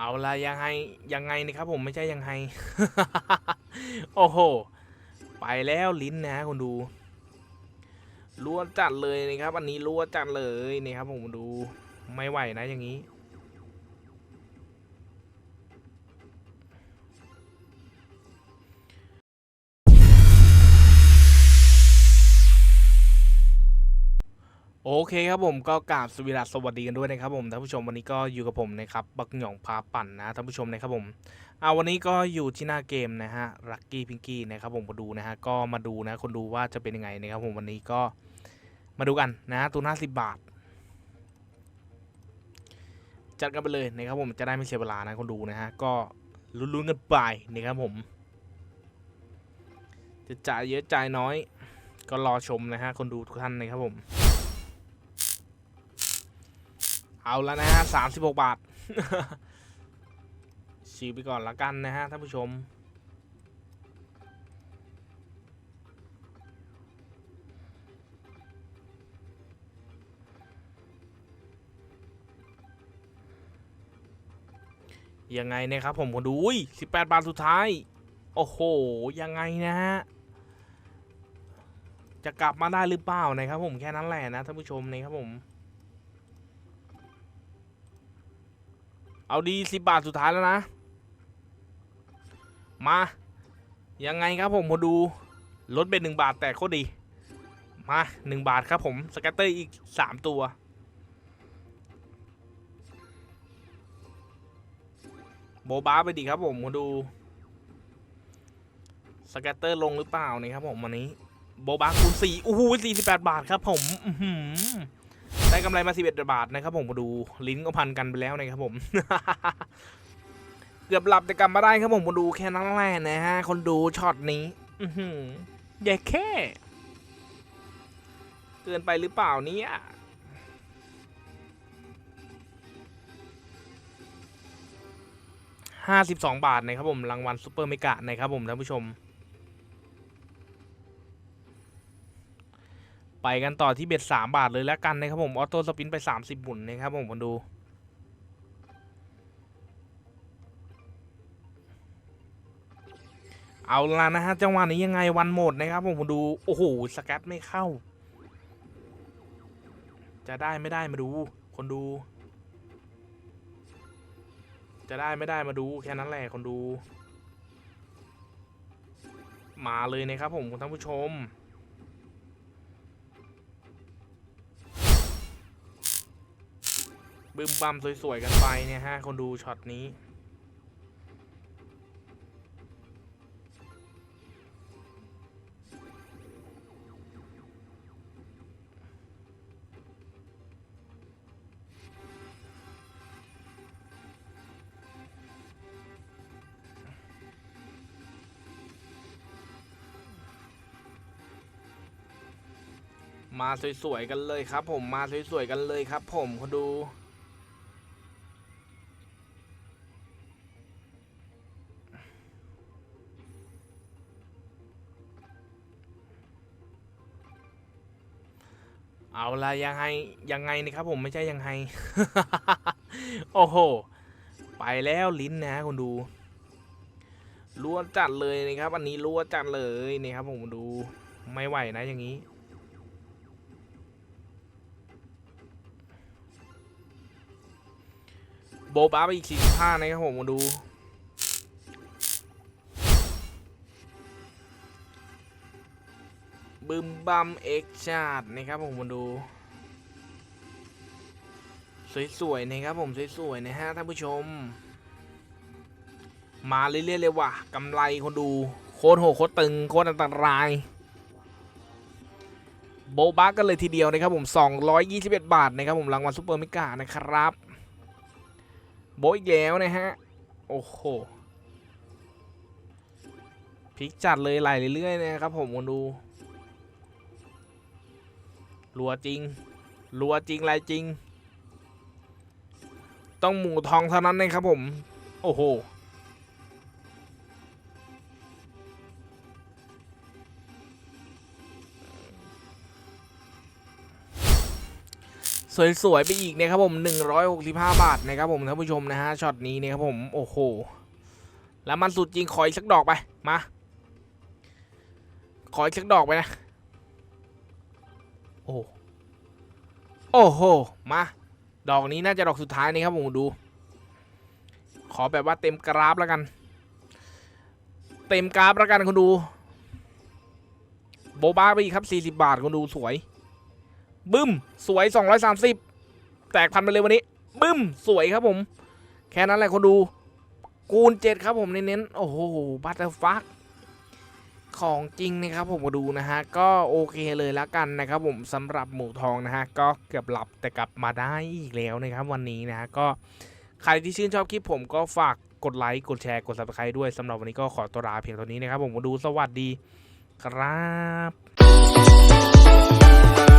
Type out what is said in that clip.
เอาละยังไงยังไงนะครับผมไม่ใช่ยังไง โอ้โห ไปแล้วลิ้นนะคุณดูรัวจัดเลยนะครับ อันนี้รัวจัดเลยนะครับผมดูไม่ไหวนะอย่างนี้ โอเคครับผมก็กราบสวีดัสสวัสดีกันด้วยนะครับผมท่านผู้ชมวันนี้ก็อยู่กับผมนะครับบักหยองพาปั่นนะท่านผู้ชมนะครับผมเอาวันนี้ก็อยู่ที่หน้าเกมนะฮะลักกี้พิงกี้นะครับผมมาดูนะฮะก็มาดูนะคนดูว่าจะเป็นยังไงนะครับผมวันนี้ก็มาดูกันนะตัวห้าสิบบาท จัดกันไปเลยนะครับผมจะได้ไม่เสียเวลานะคนดูนะฮะก็ลุ้นๆกันไปนะครับผม จะจ่ายเยอะจ่ายน้อย ก็รอชมนะฮะคนดูทุกท่านนะครับผม เอาแล้วนะฮะสามสิบหกบาทชิวไปก่อนละกันนะฮะท่านผู้ชม ยังไงนะครับผมดูอุ้ยสิบแปดบาทสุดท้าย โอ้โห ยังไงนะฮะ จะกลับมาได้หรือเปล่านะครับผมแค่นั้นแหละนะท่านผู้ชมนะครับผม เอาดีสิบาทสุดท้ายแล้วนะ มา ยังไงครับผมมาดูลดเป็นหนึ่งบาทแต่โคตรดี มาหนึ่งบาทครับผมสแกตเตอร์อีกสามตัว โบบ้าไปดีครับผมมาดูสแกตเตอร์ลงหรือเปล่านี่ครับผมวันนี้ โบบ้าคูณสี่โอ้โหสี่สิบแปดบาทครับผม อื กำไรมา 11 บาทนะครับผมมาดูลิ้นก็พันกันไปแล้วนะครับผม เกือบหลับแต่กลับมาได้ครับผมมาดูแค่นั้นแหละนะฮะคนดูช็อตนี้ อือหือใหญ่แค่ เกินไปหรือเปล่าเนี่ยห้าสิบสองบาทนะครับผมรางวัลซูเปอร์เมกะนะครับผมท่านผู้ชม ไปกันต่อที่เบ็ดสามบาทเลยแล้วกันนะครับผมออโต้สปินไปสามสิบหมุนนะครับผมมาดูเอาละนะฮะจังหวะนี้ยังไงวันหมดนะครับผมมาดู โอ้โหสแกตไม่เข้า จะได้ไม่ได้มาดู คนดู จะได้ไม่ได้มาดูแค่นั้นแหละคนดู มาเลยนะครับผมคุณท่านผู้ชม บึมบัมสวยๆกันไปเนี่ยฮะคนดูช็อตนี้มาสวยๆกันเลยครับผมมาสวยๆกันเลยครับผมคนดู เอาละยังไงยังไงนะครับผมไม่ใช่ยังไง โอ้โห ไปแล้วลิ้นนะคุณดูรัวจัดเลยนะครับ อันนี้รัวจัดเลยนี่ครับผมดูไม่ไหวนะอย่างนี้ โบะบ้าไปอีกสี่ห้านะครับผมดู บึมบัมเอ็กชาดนะครับผมมาดู สวยๆนะครับผมสวยๆนะฮะท่านผู้ชม มาเรื่อยๆเลยว่ะกำไรคนดูโคตรโหโคตรตึงโคตรอันตราย โบบ้ากันเลยทีเดียวนะครับผม 221 บาทนะครับผมรางวัลซูเปอร์มิกานะครับ โบอีกแล้วนะฮะ โอ้โหพลิกจัดเลยไหลเรื่อยๆนะครับผมคนดู รัวจริงรัวจริงลายจริง ต้องหมูทองเท่านั้นนะครับผม โอ้โหสวยๆไปอีกนะครับผม 165 บาทนะครับผมท่านผู้ชมนะฮะช็อตนี้นะครับผมโอ้โห แล้วมันสุดจริงขออีกสักดอกไปมา ขออีกสักดอกไปนะ โอ้โหโอ้โหมา ดอกนี้น่าจะดอกสุดท้ายนี่ครับผมดู ขอแบบว่าเต็มกราฟแล้วกัน เต็มกราฟแล้วกันคุณดู โบบ้าไปอีกครับ 40 บาทคุณดูสวย บึ้ม สวย 230 แตกพันไปเลยวันนี้ บึ้ม สวยครับผม แค่นั้นแหละคนดู กูณเจ็ดครับผมเน้นๆโอ้โหบัตเตอร์ฟัก ของจริงนะครับผมมาดูนะฮะก็โอเคเลยละกันนะครับผมสำหรับหมูทองนะฮะก็เกือบหลับแต่กลับมาได้อีกแล้วนะครับวันนี้นะฮะก็ใครที่ชื่นชอบคลิปผมก็ฝากกดไลค์กดแชร์กด subscribe ด้วยสำหรับวันนี้ก็ขอตัวลาเพียงเท่านี้นะครับผมมาดูสวัสดีครับ